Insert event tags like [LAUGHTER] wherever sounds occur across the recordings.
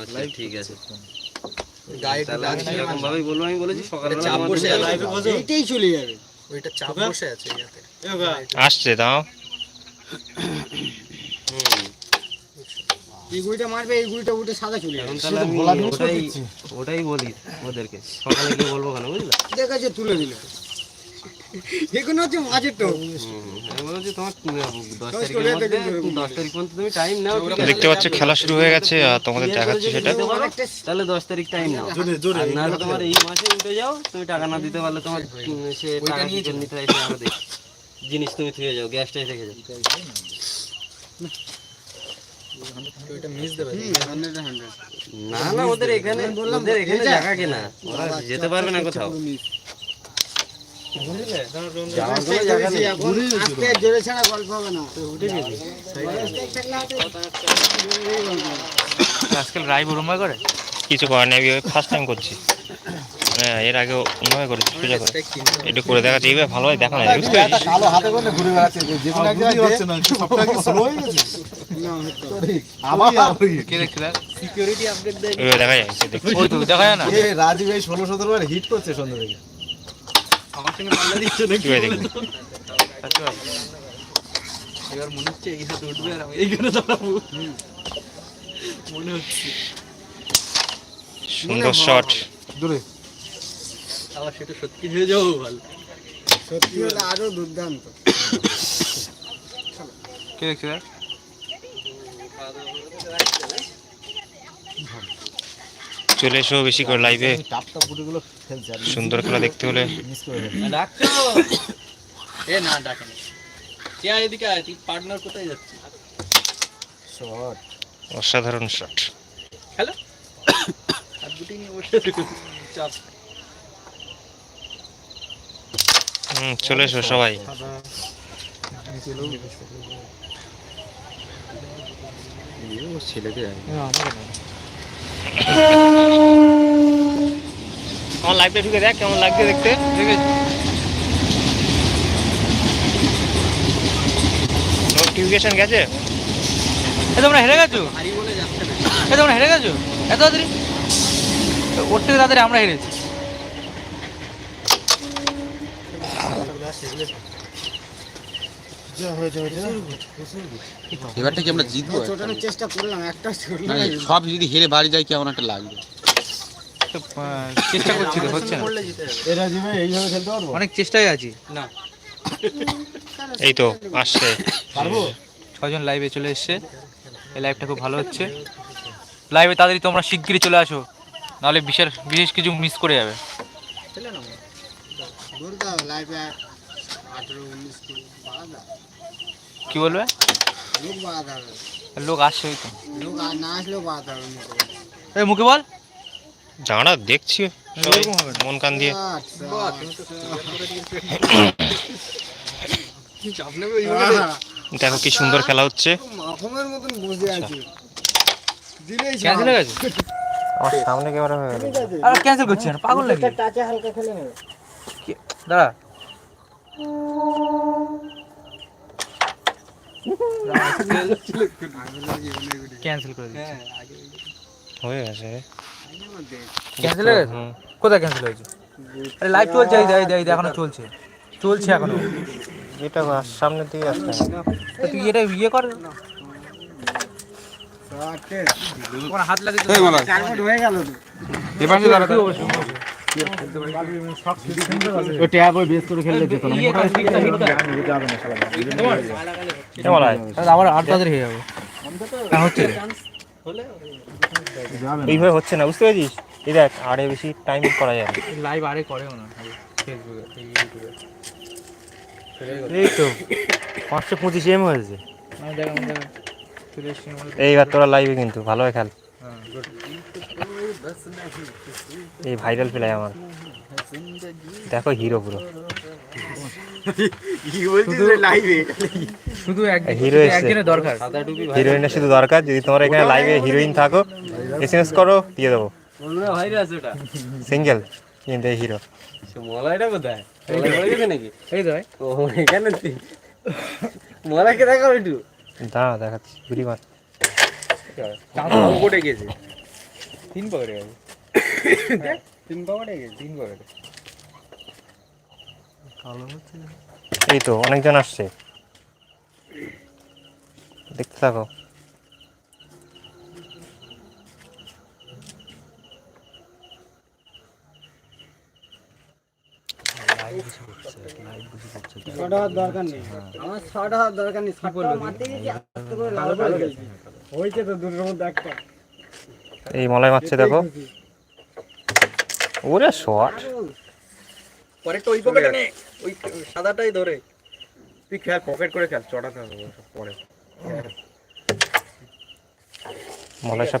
আচ্ছা ঠিক আছে। গায়ে তাহলে আমি লাগছে সেরকম ভাবেই বলব আমি বলেছি সকালে বসে এইটাই চলে যাবে। ওইটা চাপ বসে আছে ইয়াতে। আসছে দাও এই গুড়িটা মারবে এই গুড়িটা উঠে সাদা চলে এখন যাবে। তাহলে ওটাই ওটাই বলি ওদেরকে। সকালে গিয়ে বলব কেন বুঝলে? দেখেছে তুলে দিল। এগুলো হচ্ছে টোপ নাও ঠিক দেখতে পাচ্ছ খেলা শুরু হয়ে গেছে আর তোমাদের দেখাচ্ছি সেটা। তাহলে দশ তারিখ টাইম নাও। নাহলে তোমার এই মাসে উঠে যাও তুমি টাকা না দিতে পারলে তোমার সে টাকা করে নিতে হয় জিনিস তুমি থুয়ে যাও গ্যাসটাই থেকে যাও না না ওদের এখানে ওদের এখানে জায়গা কেনা। ওরা যেতে পারবে না কোথাও বুঝলে? যাওয়ার কোনো জায়গা নেই আস্তে জোরে ছাড়া গল্প হবে না। আজকাল রাই বরুমা করে কিছু করার নেই ফার্স্ট টাইম করছি হ্যাঁ এর আগে অন্যভাবে করেছি সোজা করে একটু করে দেখাচ্ছি এইভাবে ভালো হয় দেখা না যায় বুঝতে পেরেছিস কালো হাতে করে ঘুরে বেড়াচ্ছে যে কোনো এক জায়গায় পারছে না সবটা কি স্লো হয়ে গেছে আবার কে দেখছে দেখ সিকিউরিটি আপডেট দেয় দেখা যায়। ওই তো দেখা যায় না এ রাজীব এই ষোলো সতেরো বার হিট করছে সন্ধ্যা থেকে আমার সঙ্গে পাল্লা দিচ্ছ নাকি? এইভাবে দেখবি আচ্ছা, এবার মনে হচ্ছে এই হাতে উঠবে আর আমি এইখানে দাঁড়াবো। মনে হচ্ছে। সুন্দর শট দূরে। আবার সেটা সত্যি হয়ে যাব ভালো সত্যি হলে আরও দুর্দান্ত। কে দেখছে চলে এসো বেশি করে লাইভে সুন্দর খেলা দেখতে হলে। এ না ডাকে এদিকে তুই পার্টনার কোথায় শট অসাধারণ শট হ্যালো আর গুটি নিয়ে বসে চাপ। হুম চলে এসো সবাই। আমার লাইভটা ঢুকে দেখ কেমন লাগছে দেখতে। ঠিক আছে নোটিফিকেশন গেছে? এ তোমরা হেরে গেছো? ভারী বলে যাচ্ছে এ তোমরা হেরে গেছো? এত তাড়াতাড়ি? ওর থেকে তাড়াতাড়ি আমরা হেরেছি। এবারটা কি আমরা জিতবো? চেষ্টা করলাম একটা মানে সব যদি হেরে বাড়ি যায় কেমন একটা লাগবে? চেষ্টা করছি তো হচ্ছে না। পড়লে জিতে যাবে এ রাজীব ভাই এইভাবে খেলতে পারব অনেক চেষ্টায় আছি। না। এই তো আসছে। পারব? ছজন লাইভে চলে এসছে। এই লাইভটা খুব ভালো হচ্ছে। লাইভে তাড়াতাড়ি তোমরা শিগগিরই চলে আসো। নাহলে বিশেষ বিশেষ কিছু মিস করে যাবে। কি বলবে? লোক আসছে ওই তো। লোক না আসলেও মুখে বলে। জানা দেখছি। মন কান দিয়ে। আচ্ছা, দেখো কি সুন্দর খেলা হচ্ছে। হয়ে গেছে? আমার সামনে ক্যামেরা হয়ে গেল আর ক্যান্সেল করছি না পাগল নাকি? টাচে হালকা খেলে নেবে। দাঁড়া। ক্যান্সেল করে দিচ্ছি। হয়ে গেছে। ক্যান্সেল হয়ে গেছে? হুম। কোথায় ক্যান্সেল হয়েছে? আরে লাইভ চলছে এই দেখ এই এখনও চলছে। চলছে এখনও। এটা সামনের দিকে আসছে তো তুই এটা ইয়ে কর। হাত লাগে হয়ে গেল। আবার আট তাড়াতাড়ি হয়ে যাবে। হ্যাঁ হচ্ছে। এইভাবে হচ্ছে না বুঝতে পেরেছিস? এই দেখ আরে বেশি টাইম করা যায় লাইভ আরে করেও না ফেসবুকে ইউটিউবে এই তো পাঁচশো পঁচিশ এম হয়েছে। এইবার তোরা লাইভে কিন্তু ভালোভাবে খেল। হ্যাঁ এই ভাইরাল প্লেয়ার আমার। দেখো হিরো পুরো। শুধু হিরো শুধু একজনের দরকার। হিরোইনের শুধু দরকার যদি তোমরা এখানে লাইভে হিরোইন থাকো এসএমএস করো দিয়ে দেবো। সিঙ্গেল কিন্তু হিরো মলাইটা কোথায়? মলাই পড়ে গেছে নাকি? এই তো এখানে মলাইকে দেখাও একটু? দাঁড়া দেখাচ্ছি বুড়ি মার। কোটে গেছে। তিন পকেটে [COUGHS] তিন পকেটে গেছে। তিন পকেটে। এই তো অনেকজন আসছে। দেখতে থাকো। এই মলাই মারছে দেখো। ওরে শট। পরেরটা ওই পকেটে নে। ওই সাদাটাই ধরে। তুই খেয়াল পকেট করে খেয়াল চড়াতে হবে পরে।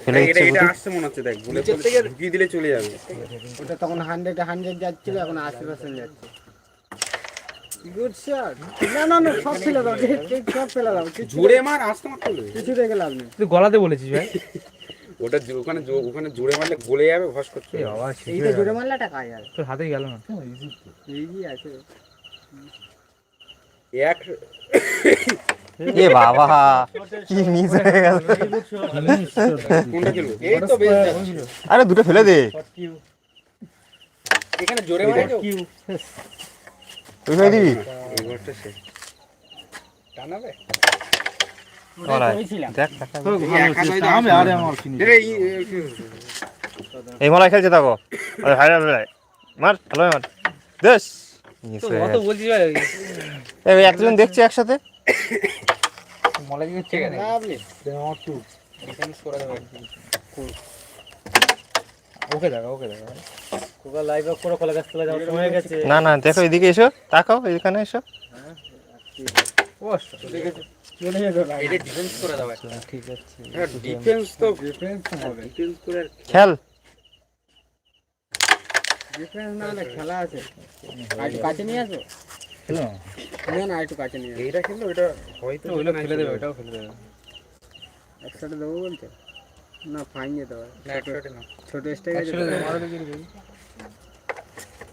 ফেলে এটা দিচ্ছে এটা আসছে মনে হচ্ছে দেখ বলে ঢুকিয়ে দিলে চলে যাবে। ওটা তখন হান্ড্রেড হান্ড্রেড যাচ্ছিল এখন আশি পার্সেন্ট যাচ্ছে। গুড শট না না না সব ফেলে দাও সব ফেলে দাও জোরে মার আসতে মারতে হবে। কিছু রেখে লাভ নেই। তুই গলাতে বলেছিস ভাই। [LAUGHS] ওটা ওখানে ওখানে জোরে মারলে গলে যাবে ভস করছে। এই বাবা এইটা জোরে মারলে তোর হাতেই গেল না। ইজি আছে। এক এ বাবা কি মিস হয়ে গেল। কোনটা খেলব এই তো বেশ আরে দুটো ফেলে দে। এখানে জোরে মারে কেউ? তুই ফেলে দিবি? এই ঘরটা শেষ। টানাবে মলাই, করেছিলাম দেখ দেখা যাক। এই মলাই খেলছে দেখো। মার ভালো মার দেশ। হয়ে এতজন দেখছে একসাথে। না না দেখো এদিকে এসো। তাকাও এখানে এসো। চলে যেত এটা ডিফেন্স করে দাও একটা। হ্যাঁ, ডিফেন্স তো ডিফেন্স হবে। ডিফেন্স করে আর খেল। ডিফেন্স খেলা আছে। কাছে নিয়ে আসো খেলো। না না একটু কাছে নিয়ে এইটা খেললে ওইটা হয়তো ওইগুলো ফেলে দেবে চলে ফেলে দেবে। একসাথে দেবো বলতে? না ফাইন যেতে হবে না ছোট দেখি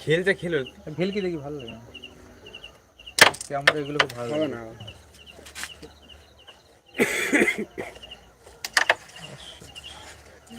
খেলছে খেলো। ভেলকি দেখি ভালো লাগে। না আমরা এগুলো খুব ভালো লাগে। না কি করবি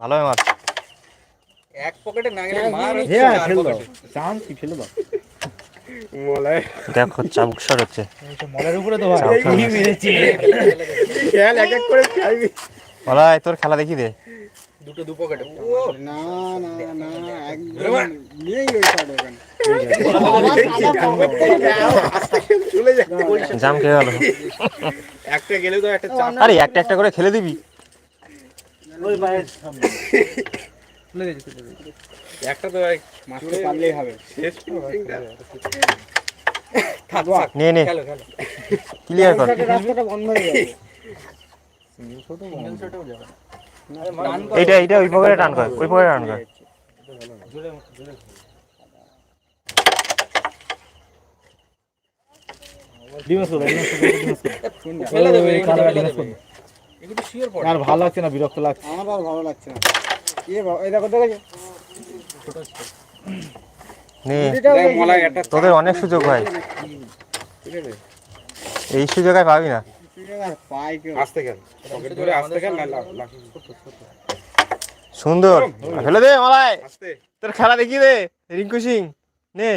ভালো মার এক পকেটে না গেলে মার হ্যাঁ চান্স কি ফেলে দাও মলায় দেখো চাবুক শট হচ্ছে মলের উপরে তো ভাই খেল এক এক করে খাইবি তোর খেলা দেখি দে দুটো দু পকেটে না না না একদম জাম খেয়ে গেল একটা গেলে তো একটা আরে একটা একটা করে খেলে দিবি ওই বাইরের সামনে। একটা তো মারতে পারলেই হবে। শেষ নে। নে ক্লিয়ার কর। রাস্তাটা- বন্ধ হয়ে যাবে। সিঙ্গেল শটেও যাবে। এইটা এইটা ওই পকেটে টান কর ওই পকেটে টান কর। [LAUGHS] ফেলে দেবে এগুলো ফেলে দেবে। এগুলো শিওর পড়ে আর ভালো লাগছে না বিরক্ত লাগছে। আমার আর ভালো লাগছে না। এ বাবা এই দেখো দেখো নে। দেখ মলায় একটা তোদের অনেক সুযোগ ভাই। এই সুযোগ আর পাবি না। সুন্দর। ফেলে দে মালাই তোর খেলা দেখি দে রিঙ্কু সিং। নে।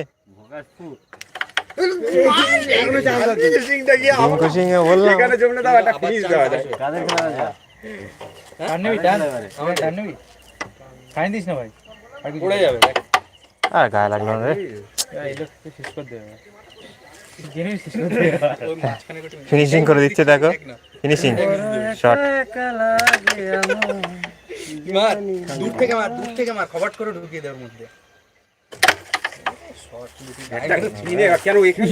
ফিনিশ করে দিচ্ছে, দেখো। ফিনিশিং শট দূর থেকে মার, দূর থেকে মার, খবর করে ঢুকিয়ে দেওয়ার মধ্যে। কেন এখানে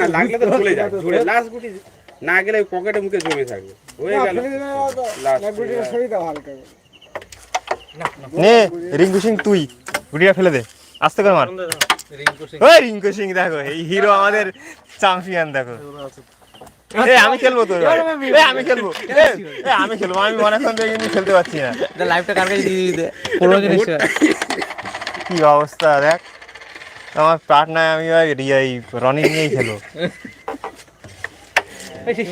না লাগলে তো চলে যায়। জোরে লাস্ট গুটি না গেলে পকেটে মুখে জমে থাকবে। হয়ে গেল। নে রিঙ্কু সিং তুই। গুটিটা ফেলে দে। আস্তে করে মার। ওই রিঙ্কু সিং দেখো এই হিরো আমাদের চ্যাম্পিয়ন দেখো। এ আমি খেলব তো এ আমি খেলব। আমি খেলব। আমি অনেকক্ষণ থেকে কিন্তু খেলতে পারছি না। লাইভটা কার কাছে দিয়ে দিতে? কি অবস্থা দেখ। আমার পার্টনার আমি ওই এই রনি নিয়েই খেলো।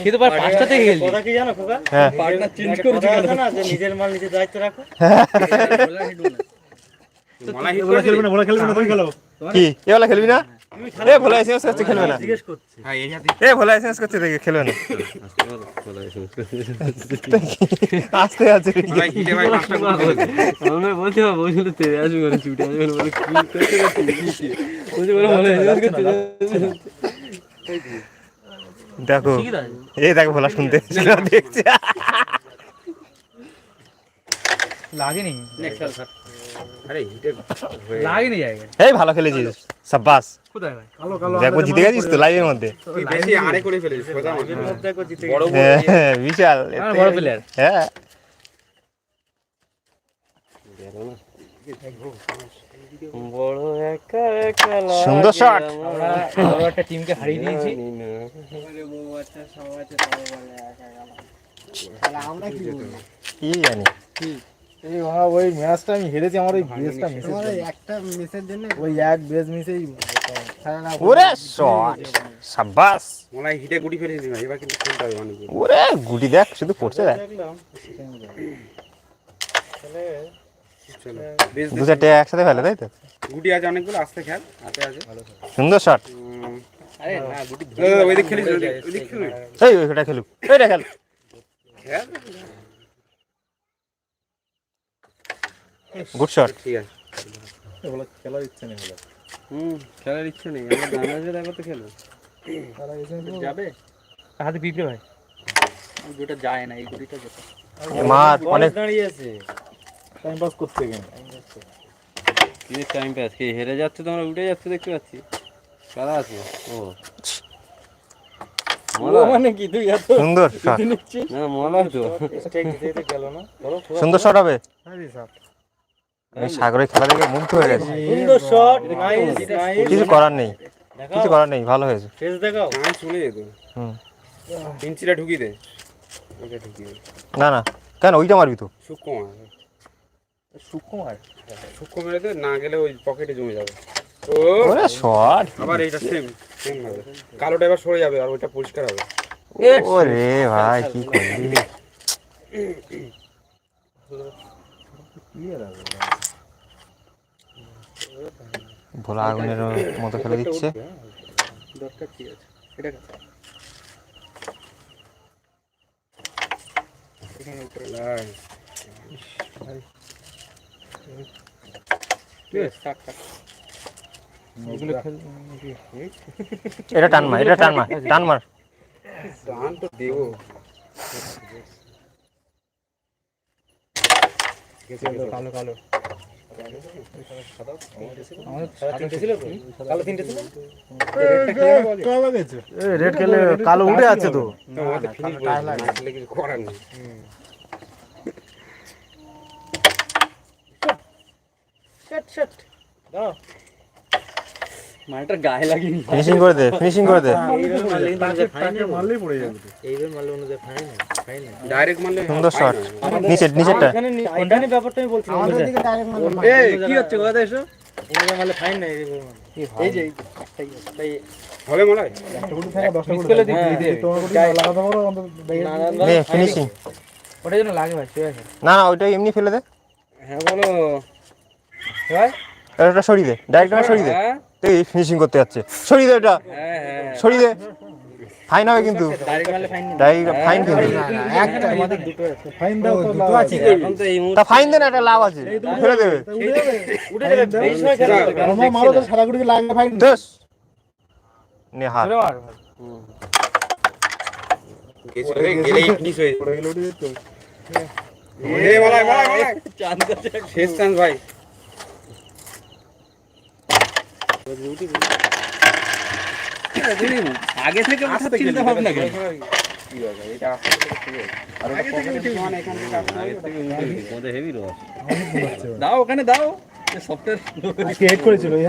সে তো পাঁচটা থেকে খেলছি। কথা কি জানো খোকা? হ্যাঁ। পার্টনার চেঞ্জ একটা না যে নিজের মাল নিজের দায়িত্ব রাখো। মালা হিট করে খেলবে না কি? এ খেলবি না? এ ভোলা এসএমএস করছে খেলবে না। জিজ্ঞেস করছে। হ্যাঁ এই হাতে এ ভোলা এসএমএস করছে দেখে খেলবে না। আস্তে আছে। মালা হিটে ভাই পাঁচটা গোল আমরা বলতে হবে বলছিল তেরে আসবে করে ছুটে আসবে বলে কি করতে করতে বলছে বলে বলে এসে করতে দেখো এই দেখো ভোলা শুনতে। [LAUGHS] দেখছে। লাগেনি। আরে হিটে লাগেনি জায়গায় এই ভালো খেলেছিস সাব্বাস। কোথায় ভাই দেখো জিতে গেছিস তো লাইভের মধ্যে। বেশি আড়ে করে ফেলেছিস সোজা দেখো জিতে বড় বড় হ্যাঁ, বিশাল বড় প্লেয়ার হ্যাঁ। বড় একা একা সুন্দর shot। আমরা। একটা টিমকে হারিয়ে দিয়েছি। কি বলব কি জানি। এই ভাব ওই ম্যাচটা আমি হেরেছি আমার ওই বেসটা তোমার একটা মিসের জন্য ওই এক বেস মিসেই ওরে শট সাব্বাস। মালা হিটে গুটি ফেলেছিস ভাই এবার কিন্তু খেলতে হবে অনেক ওরে গুটি দেখ শুধু পড়ছে দেখ। দু চারটে একসাথে ফেলে তাই তো? গুটি আছে অনেকগুলো আস্তে খেল হাতে আছে। সুন্দর শট আরে না গুটি ও, ওইদিক খেলিস ওইদিক- ওইদিক খেলবি? এই ওইটা খেলুক। এইটা খেল। খেল? গুড শট ঠিক আছে। বলে খেলার ইচ্ছে নেই বলে। হুম খেলার ইচ্ছে নেই। আমার দেখো তো খেলো। যাবে? হাতে পিঁপড়ে ভাই। গুটিটা যায় না এই গুটিটা যেতে মার অনেক দাঁড়িয়ে আছে টাইম পাস করতে গেম কি টাইম পাস কি হেরে যাচ্ছে তোমরা? উঠে যাচ্ছে দেখতে পাচ্ছি। কারা আছে? ও। মানে কি? তুই সুন্দর শট না মলা তো। গেল সুন্দর শট হবে। হ্যাঁ স্যার এই সাগরের খেলা দেখে মুগ্ধ হয়ে গেছে। সুন্দর শট নাইস নাইস কিছু করার নেই কিছু করার নেই ভালো হয়েছে। ফেস দেখাও। চান্স চলে যেত। হুম। ইঞ্চিটা ঢুকিয়ে দে। ওটা ঢুকিয়ে না না। কেন ওইটা মারবি তো? সূক্ষ্ম মার। সূক্ষ্ম মেরে? দে না গেলে ওই পকেটে জমে যাবে। ও! ওরে শট আবার এইটা সেম সেম হবে কালোটা এবার সরে যাবে আর ওইটা পরিষ্কার হবে। ওরে ভাই কি করলি? ভোলা আগুনের মতো ফেলে দিচ্ছে। দরকার আছে? এটা টান মার এটা টান মার টান মার। টান তো দেবো। কালো কালো। রেড খেলে কালো উঠে আছে তো শট শট দাও মালটার গায়ে লাগেনি ফিনিশিং করে দে ফিনিশিং করে দে এইবার মারলে কিন্তু আমাদের ফাইনাল মারলেই পড়ে যাবে তো। মারলে অনুযায়ী ফাইনাল ফাইনাল ডাইরেক্ট মারলে সুন্দর শট না। নিচে নিচেরটা এখানে ওখানে ব্যাপারটা আমি বলছি আমাদের দিকে ডাইরেক্ট মারলে এই কি হচ্ছে কথা এসো অনুযায়ী মারলে ফাইন নাই এই যে তাই হবে মনে একটা গুটি থাকে দশটা গুটি করলে থাকে। দিতে দিতে তোমার গুটি না লাগাতে পারো অন্তত নে ফিনিশিং ওটা যেন লাগে ভাই ঠিক আছে না না ওইটা এমনি ফেলে দে হ্যাঁ বলো সরিয়ে দে ডাইরেক্ট সরিয়ে দে হ্যাঁ এই ফিনিশিং করতে যাচ্ছে। সরিয়ে দে ওটা হ্যাঁ হ্যাঁ। সরিয়ে দে। ফাইন হবে কিন্তু। ফাইন ফাইন কিন্তু। একটা আমাদের দুটো আছে। ফাইন দাও তো লাভ আছে। এখন তো এই তা ফাইন দেন একটা লাভ আছে। ফেলে দেবে। উঠে যাবে এই সময় খেলা হবে। আমার মারো তো সারা গুটি লাগে ফাইন দোস নে হাত। গেছিল রে, গেলেই ফিনিশ হয়ে পড়ে গেলে উঠে যেত। এ মালাই মালাই মালাই শেষ চান্স ভাই আগে থেকে মাথা চিন্তা ভাবনা কেন কি দরকার এটা আসলে তো ঠিক আছে আর ওটা পকেটে সমান এখান থেকে হবে ওটা তোমাদের হেভি রস দাও ওখানে দাও। সফটওয়্যার আজকে হেড করেছিল এই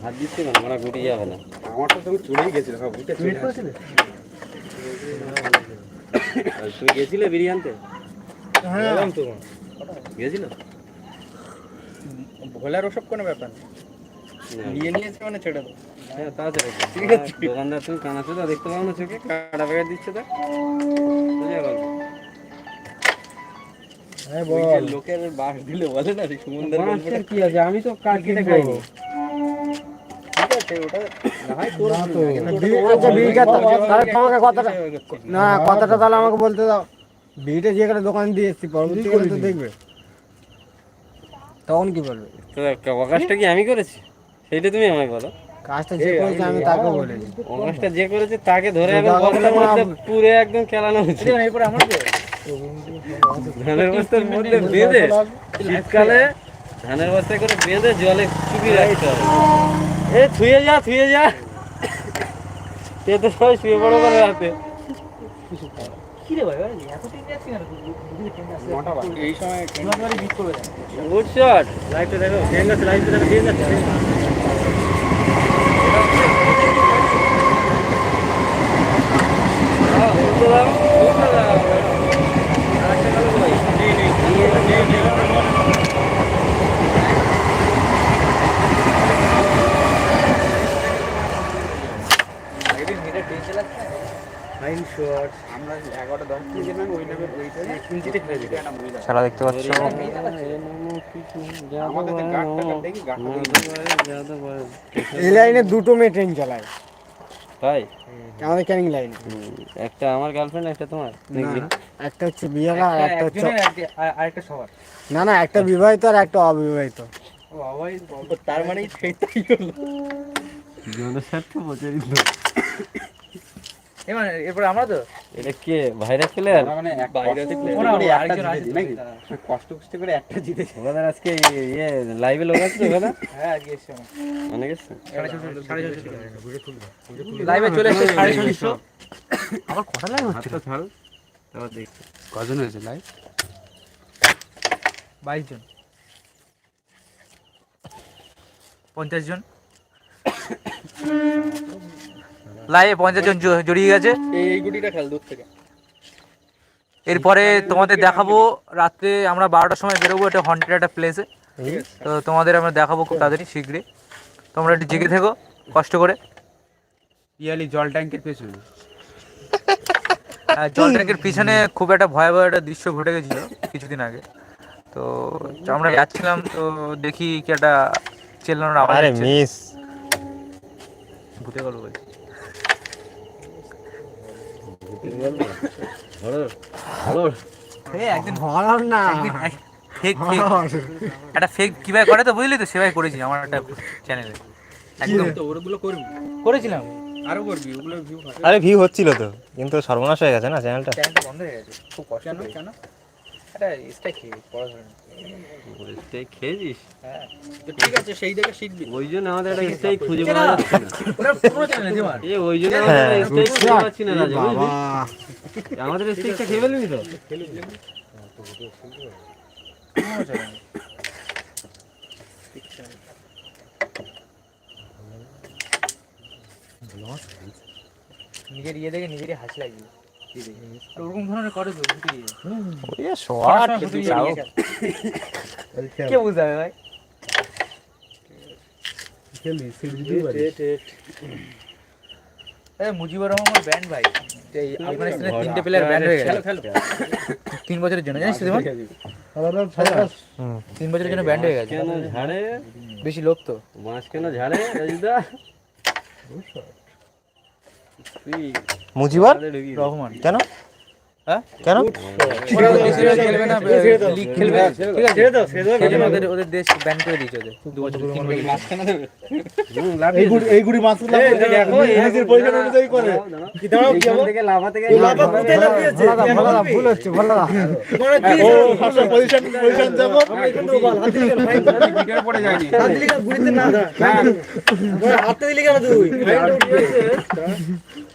হাত দিচ্ছে না আমরা গুটি যাবে না। আমার তো তুমি চলেই গেছিল সব গেছিলে বিরিয়ানিতে? হ্যাঁ। গেছিল? ভোলার ওসব কোনো ব্যাপার না। নিয়ে নিয়েছে মানে ছেড়ে দাও। হ্যাঁ তাড়াতাড়ি দোকানদার তুমি কানাচ্ছে তো দেখতে পাও না চোখে? কাটা প্যাকেট দিচ্ছে তো। বুঝে গেল ওই বল। যে লোকের বাস দিলে বলে না সেই সুমনদের কি আছে? আমি তো কার কেটে খাইনি ঠিক আছে ওটা না তোর না তো। বিড়িটা তো- তাহলে তোমাকে কথাটা তাহলে আমাকে বলতে দাও। বিড়িটা যে একটা দোকান দিয়ে এসছি পরবর্তীকালে তো দেখবে। তখন কি বলবে? তো অকাশটা কি আমি করেছি? সেইটা তুমি আমায় বলো। কাজটা যে করেছে আমি তাকে বলেছি অকাশটা যে করেছে তাকে ধরে তো একদম বস্তার মধ্যে পুরে একদম খেলানো হচ্ছে। এরপরে আমার ধানের বস্তার মধ্যে বেঁধে শীতকালে ধানের বস্তায় করে বেঁধে জলে চুপি রাখতে হবে। এ থুয়ে যা থুয়ে যা। সে তো সবাই শুয়ে পড়ো করে রাতে গুড শট লাইটটা দেখো ভেঙে গেছে লাইটটা দেখো ভেঙে যাচ্ছে দাও, উল্টো দাও, উল্টো দাও। আরেকটা কালো কই? ফাইন শট আমরা এগারোটা দশ মিনিট গেলাম ওই লেভেল ওইটা কিঞ্চিতে ফেলে খেলা দেখতে পাচ্ছ। এই লাইনে দুটো মেয়ে ট্রেন চালায়। ভাই আমাদের ক্যানিং লাইনে। একটা আমার গার্লফ্রেন্ড একটা তোমার একটা হচ্ছে বিয়েলা আর একটা হচ্ছে আরেকটা সবার। না না একটা বিবাহিত আর একটা অবিবাহিত। তার মানে সেইটাই হলো। জনস্বার্থ প্রচারিত এবার এরপর আমরা তো? এটা কে? ভাইরা খেলে মানে বাইরে কষ্ট কষ্ট কষ্ট করে একটা জিতেছি। ওদের আজকে ইয়ে লাইভে লোক আছে ওখানে? হ্যাঁ আজকে এসছে অনেক এসছে সাড়ে ছশো সাড়ে ছশো লাইভে চলে এসছে সাড়ে ছশো। হাতটা ছাড়ো তারপর দেখছি কজন হয়েছে লাইভ বাইশ জন। পঞ্চাশ জন। লাইভে পঞ্চাশ জন জড়িয়ে গেছে। এই গুটিটা খেল দূর থেকে। এরপরে তোমাদের দেখাবো রাত্রে আমরা বারোটার সময় বেরোবো এটা হন্টেড একটা প্লেসে তো তোমাদের আমরা দেখাবো খুব তাড়াতাড়ি শীঘ্রই। তোমরা একটু জেগে থেকো কষ্ট করে। পিয়ালি জল ট্যাঙ্কের পেছনে। আর জল ট্যাঙ্কের পিছনে খুব একটা ভয়াবহ একটা দৃশ্য ঘটে গেছিল কিছুদিন আগে। তো আমরা যাচ্ছিলাম তো দেখি কি একটা চেল্লানোর আওয়াজ আরে। মিস ভূতে গল্প বলছি এই একদিন হরর না। ফেক ফেক একটা ফেক কীভাবে করে তো বুঝলি তো? সেভাবে করেছি আমার একটা চ্যানেলে একদম। তো ওগুলো করবি? করেছিলাম। আরও করবি? ওগুলো ভিউ আরে ভিউ হচ্ছিল তো কিন্তু সর্বনাশ হয়ে গেছে না চ্যানেলটা চ্যানেলটা বন্ধ হয়ে গেছে খুব কষ্ট কেন? স্ট্রাইক পড়াশোনা? স্টেক খেয়েছিস? হ্যাঁ। ঠিক আছে সেই দেখে শিখবি ওই জন্য আমাদের একটা স্টেক খুঁজে পাওয়া যাচ্ছে না। পুরো চ্যানেল তোমার এই ওই জন্য আমাদের। স্টেক খুঁজে পাচ্ছি না রাজা আমাদের স্টেকটা খেয়ে ফেলবি তো? নিজের ইয়ে দেখে নিজেরই হাসি লাগবে। ওরকম ধরনের করে তো ওই শর্ট কে ভাই? মুজিবুর রহমান ব্যান্ড ভাই। আফগানিস্তানের তিনটে প্লেয়ার ব্যান্ড হয়ে গেছে। তিন বছরের জন্য জানিস তিন বছরের জন্য ব্যান্ড হয়ে গেছে। বেশি লোক তো। মাছ কেন ঝাড়ে মুজিবার। রহমান। কেন? হ্যাঁ? কেন? না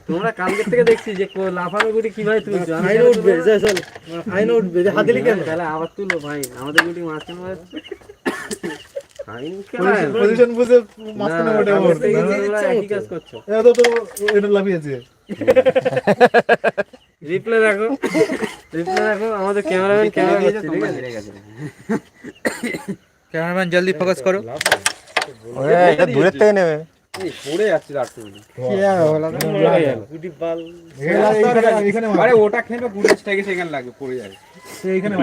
তোমরা কালকের থেকে দেখছি যে কো- লাফানো গুটি কীভাবে তুলছো? কেন উঠবে চল। উঠবে যে হাতিলি কেন? তাহলে আবার তুলো ভাই আমাদের গুটি মাঝখানে? পজিশন বুঝে মাঝখানে কাজ করছ। এত তো এটা লাফিয়েছে। রিপ্লে দেখো। রিপ্লে দেখো আমাদের ক্যামেরাম্যান ক্যামেরা করছে ঠিক আছে? ক্যামেরাম্যান জলদি ফোকাস করো। ওরে, এটা দূরের থেকে নেবে। পড়ে যাচ্ছে রাস্তা দিয়ে। এখানে আরে ওটা খেলবে গুড স্ট্রাইকে সেখানে লাগবে পড়ে যাবে। এইখানে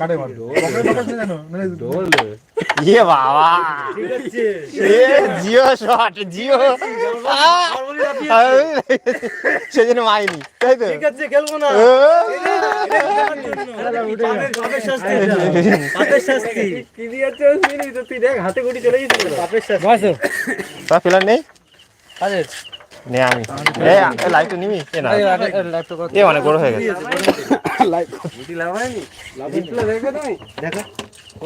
কাটে মারলো পকেটে পকেটে জানো ইয়ে বাবা। এ জিও শট জিও। সেজন্য মাইনি তাই তো? ঠিক আছে খেলব না। শাস্তি। শাস্তি। তুই দেখ হাতে গুটি চলে গেছিল। শাস্তি। তা নেই? কাদের নে আমি। এ লাইটটা নিবি? এ না। এ অনেক বড় হয়ে গেছে। লাইট লাভ হয়নি তুমি দেখো।